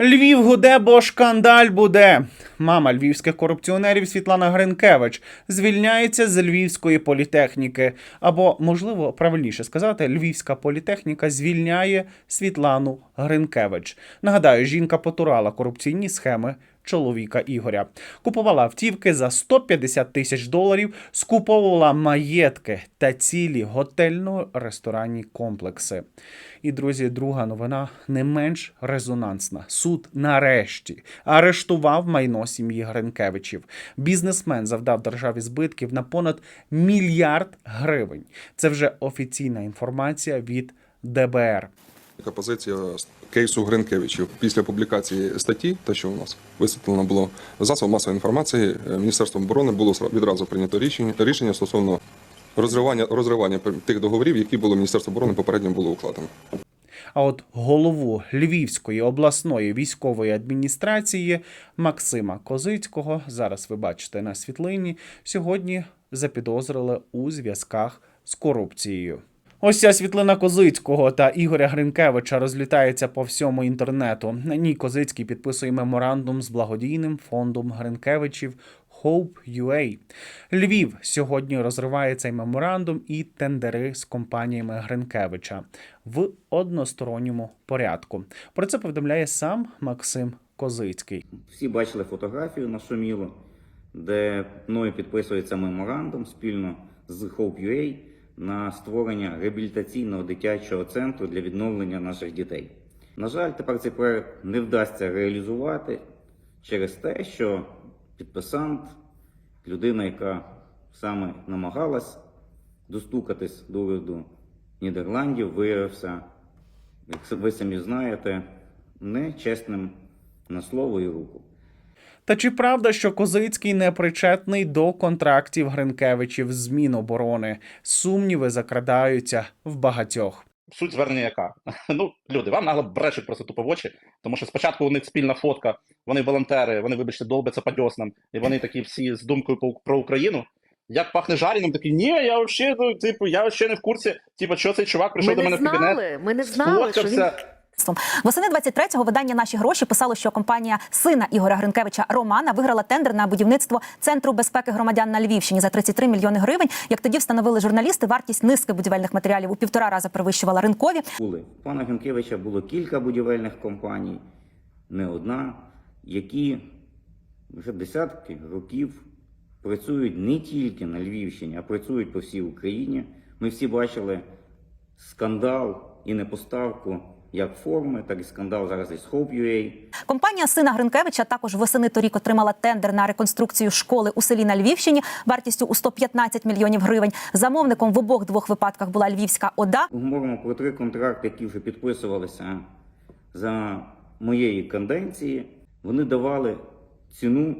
Львів гуде, бо шкандаль буде. Мама львівських корупціонерів Світлана Гринкевич звільняється з львівської політехніки. Або, можливо, правильніше сказати, львівська політехніка звільняє Світлану Гринкевич. Нагадаю, жінка потурала корупційні схеми чоловіка Ігоря. Купувала автівки за 150 тисяч доларів, скуповувала маєтки та цілі готельно-ресторанні комплекси. І, друзі, друга новина не менш резонансна. Суд нарешті арештував майно сім'ї Гринкевичів. Бізнесмен завдав державі збитків на понад мільярд гривень. Це вже офіційна інформація від ДБР. Яка позиція кейсу Гринкевичів після публікації статті, те, що у нас висвітлено було засоб масової інформації, е, Міністерством оборони було відразу прийнято рішення, рішення стосовно розривання розривання тих договорів, які було Міністерство оборони попередньо було укладено. А от голову Львівської обласної військової адміністрації Максима Козицького, зараз ви бачите на світлині, сьогодні запідозрили у зв'язках з корупцією. Ось ця світлина Козицького та Ігоря Гринкевича розлітається по всьому інтернету. На ній Козицький підписує меморандум з благодійним фондом Гринкевичів Hope UA. Львів сьогодні розриває цей меморандум і тендери з компаніями Гринкевича в односторонньому порядку. Про це повідомляє сам Максим Козицький. Всі бачили фотографію на Шуміло, де мною підписується меморандум спільно з Hope.ua на створення реабілітаційного дитячого центру для відновлення наших дітей. На жаль, тепер цей проект не вдасться реалізувати через те, що підписант, людина, яка саме намагалась достукатись до уряду Нідерландів, виявився, як ви самі знаєте, нечесним на слово і руку. Та чи правда, що Козицький не причетний до контрактів Гринкевичів з Міноборони? Сумніви закрадаються в багатьох. Суть звернення яка? Ну, люди, вам нагло брешуть просто тупо в очі, тому що спочатку у них спільна фотка, вони волонтери, вони, вибачте, долбяться по дьоснам, і вони такі всі з думкою по- про Україну. Як пахне жареним, такі, ні, я взагалі, ну, типу, я ще не в курсі, типу, що цей чувак прийшов Ми до не мене в кабінет, знали, ми не знали, що він сфоткався. Восени 23-го видання наші гроші писало, що компанія сина Ігоря Гринкевича Романа виграла тендер на будівництво центру безпеки громадян на Львівщині за 33 мільйони гривень. Як тоді встановили журналісти, вартість низки будівельних матеріалів у півтора рази перевищувала ринкові. Були. Пана Генкевича було кілька будівельних компаній, не одна, які вже десятки років працюють не тільки на Львівщині, а працюють по всій Україні. Ми всі бачили скандал і непоставку як форми, так і скандал зараз із Hope.ua. Компанія сина Гринкевича також восени торік отримала тендер на реконструкцію школи у селі на Львівщині вартістю у 115 мільйонів гривень. Замовником в обох двох випадках була Львівська ОДА. Говоримо про три контракти, які вже підписувалися за моєї канденції. Вони давали ціну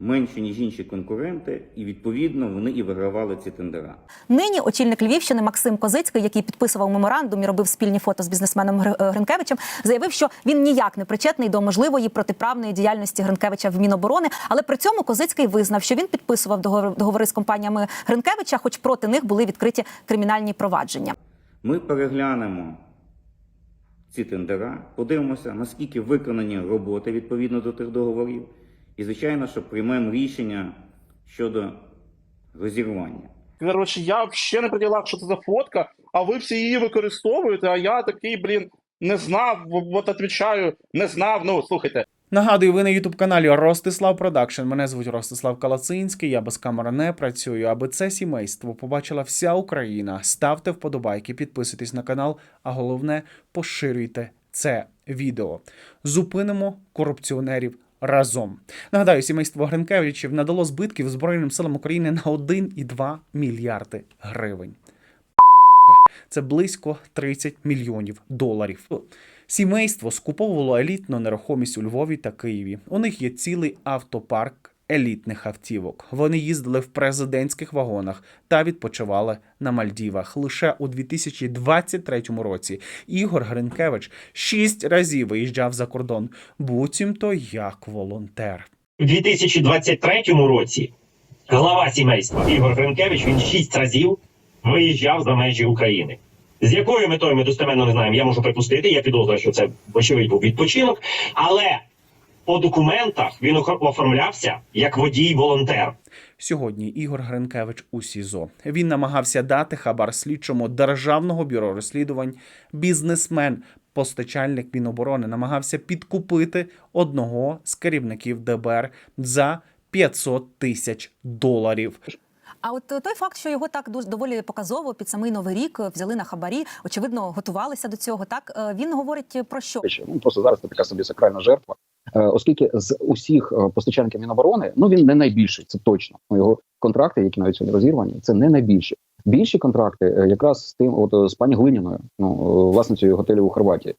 меншу, ніж інші конкуренти, і відповідно вони і вигравали ці тендера. Нині очільник Львівщини Максим Козицький, який підписував меморандум і робив спільні фото з бізнесменом е, Гринкевичем, заявив, що він ніяк не причетний до можливої протиправної діяльності Гринкевича в Міноборони. Але при цьому Козицький визнав, що він підписував договор- договори з компаніями Гринкевича, хоч проти них були відкриті кримінальні провадження. Ми переглянемо ці тендера, подивимося, наскільки виконані роботи відповідно до тих договорів, і, звичайно, що приймемо рішення щодо розірвання. Коротше, я взагалі не приділа, що це за фотка, а ви всі її використовуєте, а я такий, блін, не знав, от відповідаю, не знав, ну, слухайте. Нагадую, ви на ютуб каналі Ростислав Продакшн. Мене звуть Ростислав Калацинський. Я без камери не працюю. Аби це сімейство побачила вся Україна. Ставте вподобайки, підписуйтесь на канал, а головне поширюйте це відео. Зупинимо корупціонерів. Разом нагадаю, сімейство Гринкевичів надало збитків Збройним силам України на 1,2 мільярди гривень. Це близько 30 мільйонів доларів. Сімейство скуповувало елітну нерухомість у Львові та Києві. У них є цілий автопарк елітних автівок. Вони їздили в президентських вагонах та відпочивали на Мальдівах. Лише у 2023 році Ігор Гринкевич шість разів виїжджав за кордон, буцімто як волонтер. У 2023 році глава сімейства Ігор Гринкевич він шість разів виїжджав за межі України. З якою метою ми достеменно не знаємо, я можу припустити, я підозрюю, що це вочевидь був відпочинок, але по документах він оформлявся як водій-волонтер. Сьогодні Ігор Гринкевич у СІЗО. Він намагався дати хабар слідчому державного бюро розслідувань. Бізнесмен, постачальник Міноборони, намагався підкупити одного з керівників ДБР за 500 тисяч доларів. А от той факт, що його так дуже доволі показово під самий новий рік взяли на хабарі, очевидно, готувалися до цього. Так е, він говорить про що? Ну просто зараз це така собі сакральна жертва. Е, Оскільки з усіх е, постачальників Міноборони, ну він не найбільший, це точно. Ну, Його контракти, які навіть сьогодні розірвані, це не найбільші. Більші контракти е, якраз з тим, от з пані Глиняною, ну власницею готелю у Хорватії.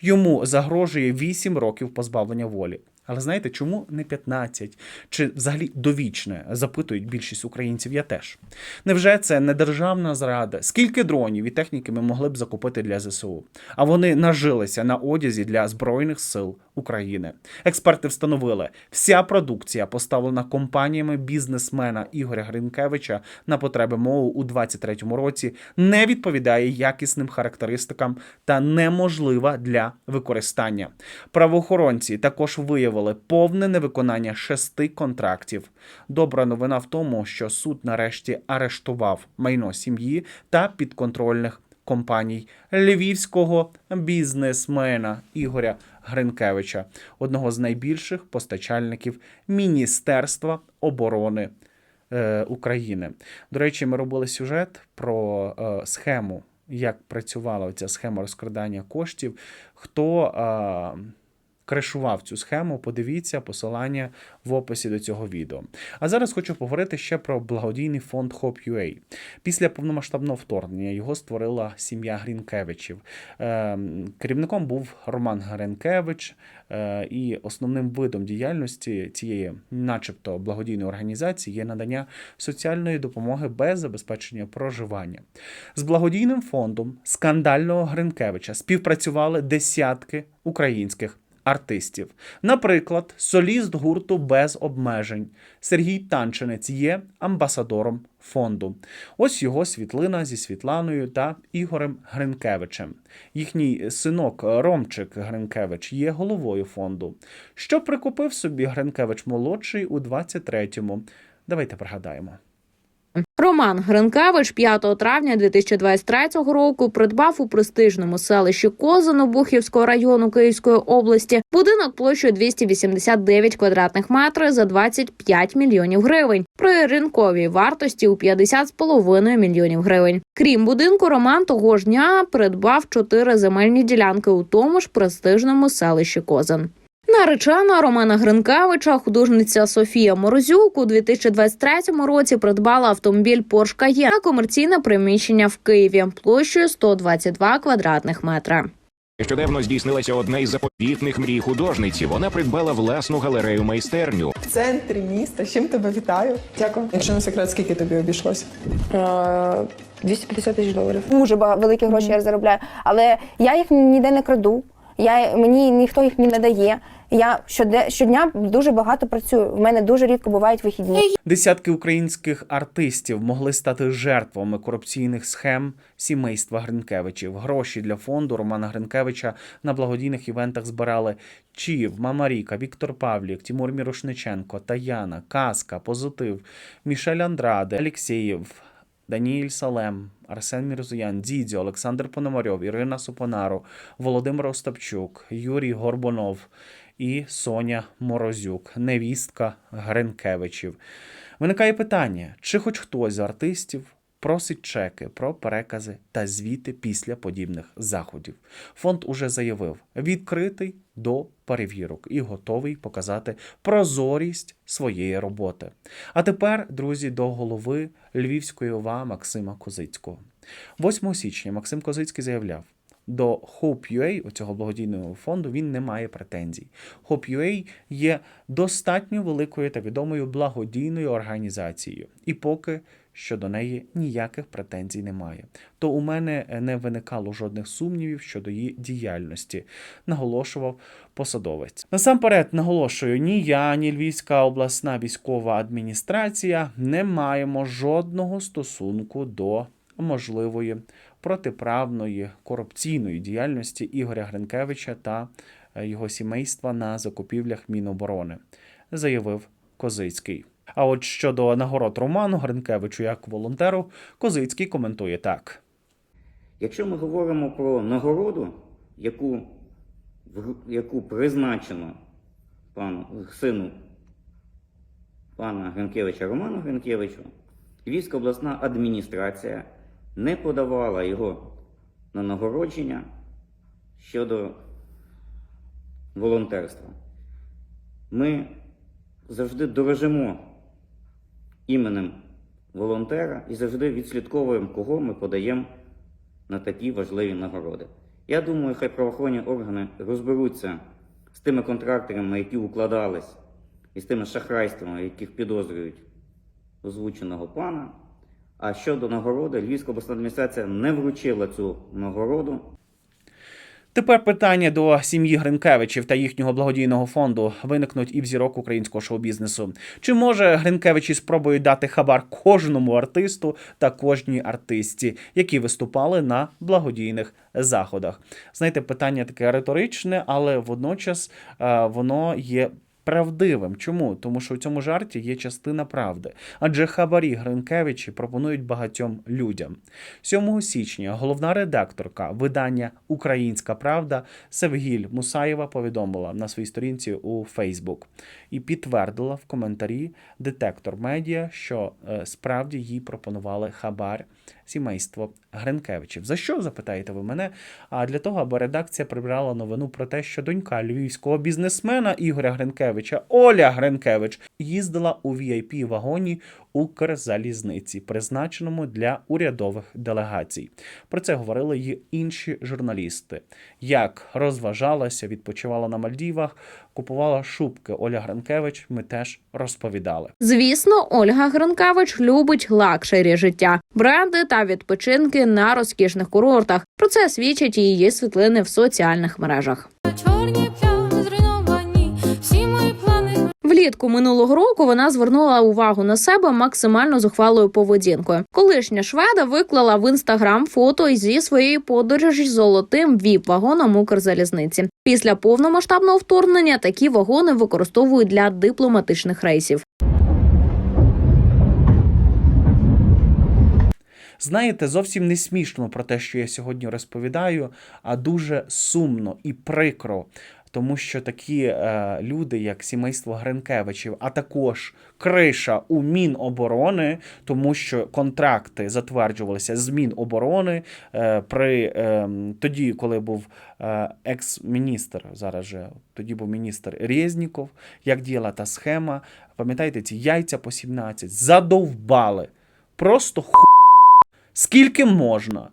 Йому загрожує 8 років позбавлення волі. Але знаєте, чому не 15? Чи взагалі довічне? Запитують більшість українців. Я теж. Невже це не державна зрада? Скільки дронів і техніки ми могли б закупити для ЗСУ? А вони нажилися на одязі для збройних сил України. Експерти встановили, вся продукція поставлена компаніями бізнесмена Ігоря Гринкевича на потреби МОУ у 2023 році, не відповідає якісним характеристикам та неможлива для використання. Правоохоронці також виявили повне невиконання шести контрактів. Добра новина в тому, що суд нарешті арештував майно сім'ї та підконтрольних компаній львівського бізнесмена Ігоря Гринкевича, одного з найбільших постачальників Міністерства оборони е, України. До речі, ми робили сюжет про е, схему, як працювала ця схема розкрадання коштів. Хто е, кришував цю схему, подивіться посилання в описі до цього відео. А зараз хочу поговорити ще про благодійний фонд Hope.ua. Після повномасштабного вторгнення його створила сім'я Грінкевичів. Е, Керівником був Роман Гринкевич, е, і основним видом діяльності цієї, начебто, благодійної організації є надання соціальної допомоги без забезпечення проживання. З благодійним фондом скандального Гринкевича співпрацювали десятки українських артистів. Наприклад, соліст гурту без обмежень Сергій Танченець є амбасадором фонду. Ось його світлина зі Світланою та Ігорем Гринкевичем. Їхній синок Ромчик Гринкевич є головою фонду. Що прикупив собі Гринкевич молодший у 23-му? Давайте пригадаємо. Роман Гринкевич 5 травня 2023 року придбав у престижному селищі Козин Обухівського району Київської області будинок площею 289 квадратних метрів за 25 мільйонів гривень при ринковій вартості у 50,5 мільйонів гривень. Крім будинку, Роман того ж дня придбав чотири земельні ділянки у тому ж престижному селищі Козин. Наречена Романа Гринкевича, художниця Софія Морозюк у 2023 році придбала автомобіль Porsche Cayenne на комерційне приміщення в Києві площею 122 квадратних метра. Нещодавно здійснилася одна із заповітних мрій художниці. Вона придбала власну галерею майстерню. в центрі міста. З чим тебе вітаю? Дякую. Якщо не секрет, скільки тобі обійшлося? 250 тисяч доларів. Дуже багато великі гроші я заробляю. Але я їх ніде не краду. Я, мені ніхто їх не дає. Я щодня дуже багато працюю. В мене дуже рідко бувають вихідні. Десятки українських артистів могли стати жертвами корупційних схем сімейства Гринкевичів. Гроші для фонду Романа Гринкевича на благодійних івентах збирали Чів, Мама Ріка, Віктор Павлік, Тимур Мірошниченко, Таяна, Казка, Позитив, Мішель Андраде, Алєксєєв, Даніель Салем, Арсен Мірзоян, Дідзьо, Олександр Пономарьов, Ірина Супонару, Володимир Остапчук, Юрій Горбунов і Соня Морозюк, невістка Гринкевичів. Виникає питання, чи хоч хтось з артистів просить чеки про перекази та звіти після подібних заходів. Фонд уже заявив, відкритий до перевірок і готовий показати прозорість своєї роботи. А тепер, друзі, до голови Львівської ОВА Максима Козицького. 8 січня Максим Козицький заявляв, до Hope.ua, цього благодійного фонду, він не має претензій. Hope.ua є достатньо великою та відомою благодійною організацією, і поки що до неї ніяких претензій немає. То у мене не виникало жодних сумнівів щодо її діяльності, наголошував посадовець. Насамперед наголошую, ні я, ні Львівська обласна військова адміністрація не маємо жодного стосунку до можливої протиправної корупційної діяльності Ігоря Гринкевича та е, його сімейства на закупівлях Міноборони, заявив Козицький. А от щодо нагород Роману Гринкевичу як волонтеру, Козицький коментує так. Якщо ми говоримо про нагороду, яку, яку призначено пану сину пана Гринкевича Роману Гринкевичу, Львівська обласна адміністрація не подавала його на нагородження щодо волонтерства. Ми завжди дорожимо іменем волонтера і завжди відслідковуємо, кого ми подаємо на такі важливі нагороди. Я думаю, хай правоохоронні органи розберуться з тими контракторами, які укладались, і з тими шахрайствами, яких підозрюють озвученого пана. А щодо нагороди, Львівська обласна адміністрація не вручила цю нагороду Тепер питання до сім'ї Гринкевичів та їхнього благодійного фонду виникнуть і в зірок українського шоу-бізнесу. Чи може Гринкевичі спробують дати хабар кожному артисту та кожній артистці, які виступали на благодійних заходах? Знаєте, питання таке риторичне, але водночас е, воно є. Правдивим. Чому? Тому що у цьому жарті є частина правди. Адже хабарі Гринкевичі пропонують багатьом людям. 7 січня головна редакторка видання Українська Правда Севгіль Мусаєва повідомила на своїй сторінці у Фейсбук і підтвердила в коментарі детектор медіа, що е, справді їй пропонували хабар сімейство Гринкевичів. За що запитаєте ви мене? А для того, аби редакція прибрала новину про те, що донька львівського бізнесмена Ігоря Гринкевича Оля Гринкевич їздила у vip вагоні Укрзалізниці, призначеному для урядових делегацій. Про це говорили й інші журналісти. Як розважалася, відпочивала на Мальдівах, купувала шубки Оля Гринкевич. Ми теж розповідали. Звісно, Ольга Гринкевич любить лакшері життя, бренди та відпочинки на розкішних курортах. Про це свідчать її світлини в соціальних мережах. Влітку минулого року вона звернула увагу на себе максимально зухвалою поведінкою. Колишня шведа виклала в інстаграм фото зі своєї подорожі з золотим віп-вагоном Укрзалізниці. Після повномасштабного вторгнення такі вагони використовують для дипломатичних рейсів. Знаєте, зовсім не смішно про те, що я сьогодні розповідаю, а дуже сумно і прикро. Тому що такі е, люди, як сімейство Гринкевичів, а також криша у Міноборони, тому що контракти затверджувалися з Міноборони е, при е, тоді, коли був е, екс-міністр, зараз же тоді був міністр Резніков, як діяла та схема. Пам'ятаєте, ці яйця по 17 задовбали. Просто ху... Скільки можна?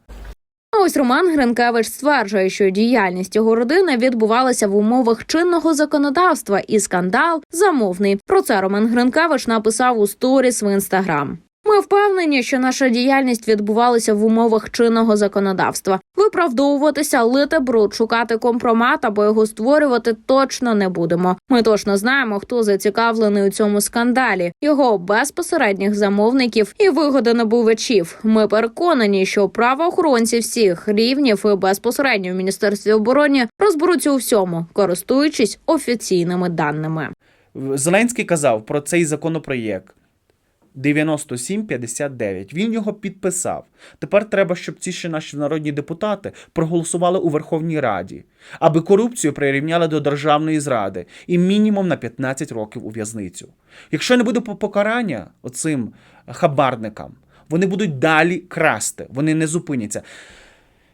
Ось Роман Гринкевич стверджує, що діяльність його родини відбувалася в умовах чинного законодавства, і скандал замовний. Про це Роман Гринкевич написав у сторіс в інстаграм. Ми впевнені, що наша діяльність відбувалася в умовах чинного законодавства. Виправдовуватися, лити бруд, шукати компромат або його створювати точно не будемо. Ми точно знаємо, хто зацікавлений у цьому скандалі, його безпосередніх замовників і вигодонабувачів. Ми переконані, що правоохоронці всіх рівнів і безпосередньо в міністерстві оборони розберуться у всьому, користуючись офіційними даними. Зеленський казав про цей законопроєкт 9759. Він його підписав. Тепер треба, щоб ці ще наші народні депутати проголосували у Верховній Раді, аби корупцію прирівняли до державної зради і мінімум на 15 років у в'язницю. Якщо не буде покарання оцим хабарникам, вони будуть далі красти, вони не зупиняться.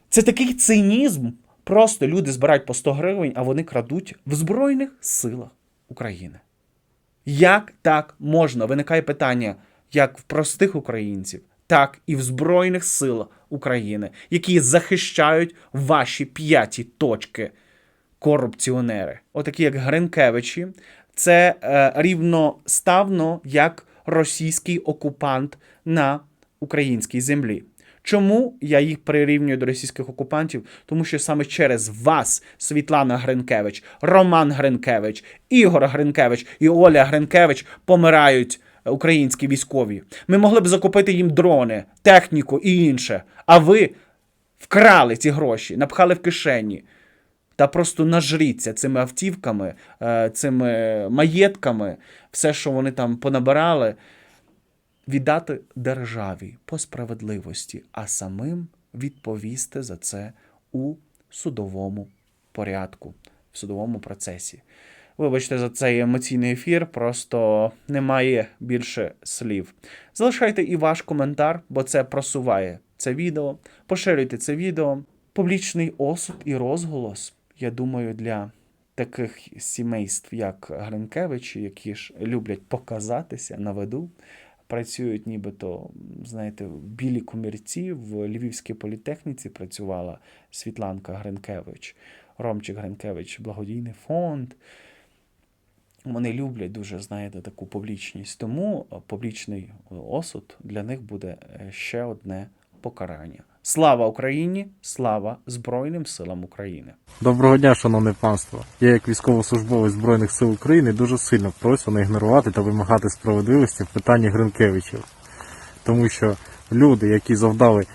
Це такий цинізм. Просто люди збирають по 100 гривень, а вони крадуть в Збройних силах України. Як так можна? Виникає питання як в простих українців, так і в Збройних силах України, які захищають ваші п'яті точки корупціонери. Отакі, як Гринкевичі, це е, рівноставно як російський окупант на українській землі. Чому я їх прирівнюю до російських окупантів? Тому що саме через вас Світлана Гринкевич, Роман Гринкевич, Ігор Гринкевич і Оля Гринкевич помирають е, українські військові. Ми могли б закупити їм дрони, техніку і інше. А ви вкрали ці гроші, напхали в кишені. Та просто нажріться цими автівками, е, цими маєтками, все, що вони там понабирали, віддати державі по справедливості, а самим відповісти за це у судовому порядку, в судовому процесі. Вибачте за цей емоційний ефір, просто немає більше слів. Залишайте і ваш коментар, бо це просуває це відео. Поширюйте це відео. Публічний осуд і розголос, я думаю, для таких сімейств, як Гринкевичі, які ж люблять показатися на виду, працюють нібито, знаєте, в білій комірці в Львівській політехніці працювала Світланка Гринкевич, Ромчик Гринкевич, благодійний фонд. Вони люблять дуже, знаєте, таку публічність. Тому е, публічний осуд для них буде е, ще одне покарання. Слава Україні! Слава Збройним силам України! Доброго дня, шановне панство. Я, як військовослужбовець Збройних сил України, дуже сильно прошу не ігнорувати та вимагати справедливості в питанні Гринкевичів. Тому що люди, які завдали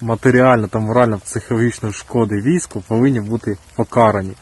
матеріально та морально психологічної шкоди війську, повинні бути покарані.